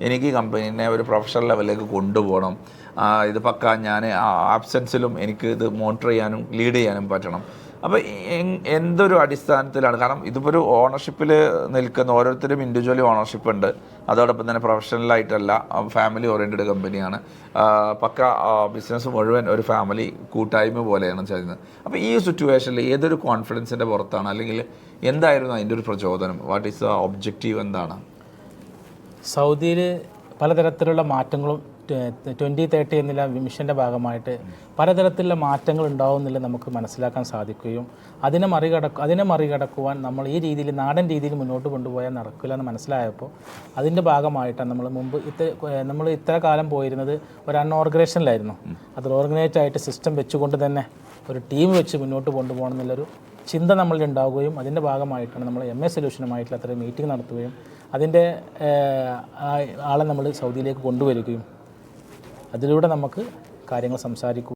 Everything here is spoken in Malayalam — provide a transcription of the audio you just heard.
എനിക്ക് കമ്പനീനെ ഒരു പ്രൊഫഷണൽ ലെവലിലേക്ക് കൊണ്ടുപോകണം. ഇത് പക്ക ഞാൻ ആബ്സെൻസിലും എനിക്ക് ഇത് മോണിറ്റർ ചെയ്യാനും ലീഡ് ചെയ്യാനും പറ്റണം. അപ്പോൾ എന്തൊരു അടിസ്ഥാനത്തിലാണ്? കാരണം ഇതിപ്പോൾ ഒരു ഓണർഷിപ്പിൽ നിൽക്കുന്ന ഓരോരുത്തരും ഇൻഡിവിജ്വലി ഓണർഷിപ്പ് ഉണ്ട്. അതോടൊപ്പം തന്നെ പ്രൊഫഷണലായിട്ടല്ല ഫാമിലി ഓറിയന്റഡ് കമ്പനിയാണ് പക്ക ബിസിനസ് മുഴുവൻ ഒരു ഫാമിലി കൂട്ടായ്മ പോലെയാണ് ചെയ്യുന്നത്. അപ്പോൾ ഈ സിറ്റുവേഷനിൽ ഏതൊരു കോൺഫിഡൻസിന്റെ പുറത്താണ്? അല്ലെങ്കിൽ എന്തായിരുന്നു അതിന്റെ ഒരു പ്രചോദനം? വാട്ട് ഈസ് ദ ഒബ്ജക്റ്റീവ് എന്താണ് സൗദിയിൽ പലതരത്തിലുള്ള മാറ്റങ്ങളും ട്വന്റി തേർട്ടി എന്നുള്ള മിഷന്റെ ഭാഗമായിട്ട് പലതരത്തിലുള്ള മാറ്റങ്ങൾ ഉണ്ടാവുന്നില്ല നമുക്ക് മനസ്സിലാക്കാൻ സാധിക്കുകയും അതിനെ മറികടക്ക അതിനെ മറികടക്കുവാൻ നമ്മൾ ഈ രീതിയിൽ നാടൻ രീതിയിൽ മുന്നോട്ട് കൊണ്ടുപോയാൽ നടക്കില്ല എന്ന് മനസ്സിലായപ്പോൾ അതിന്റെ ഭാഗമായിട്ടാണ് നമ്മൾ മുമ്പ് ഇത്ര നമ്മൾ ഇത്ര കാലം പോയിരുന്നത് ഒരു അൺഓർഗനൈസേഷനിലായിരുന്നു അത് ഓർഗനൈസ്ഡ് ആയിട്ട് സിസ്റ്റം വെച്ചുകൊണ്ട് തന്നെ ഒരു ടീം വെച്ച് മുന്നോട്ട് കൊണ്ടുപോകണം എന്നുള്ളൊരു ചിന്ത നമ്മളിൽ ഉണ്ടാവുകയും അതിന്റെ ഭാഗമായിട്ടാണ് നമ്മൾ എം എ സൊല്യൂഷനുമായിട്ടുള്ള അത്രയും മീറ്റിംഗ് നടത്തുകയും അതിന്റെ ആളെ നമ്മൾ സൗദിയിലേക്ക് കൊണ്ടുവരികയും അതിലൂടെ നമുക്ക് കാര്യങ്ങൾ സംസാരിക്കും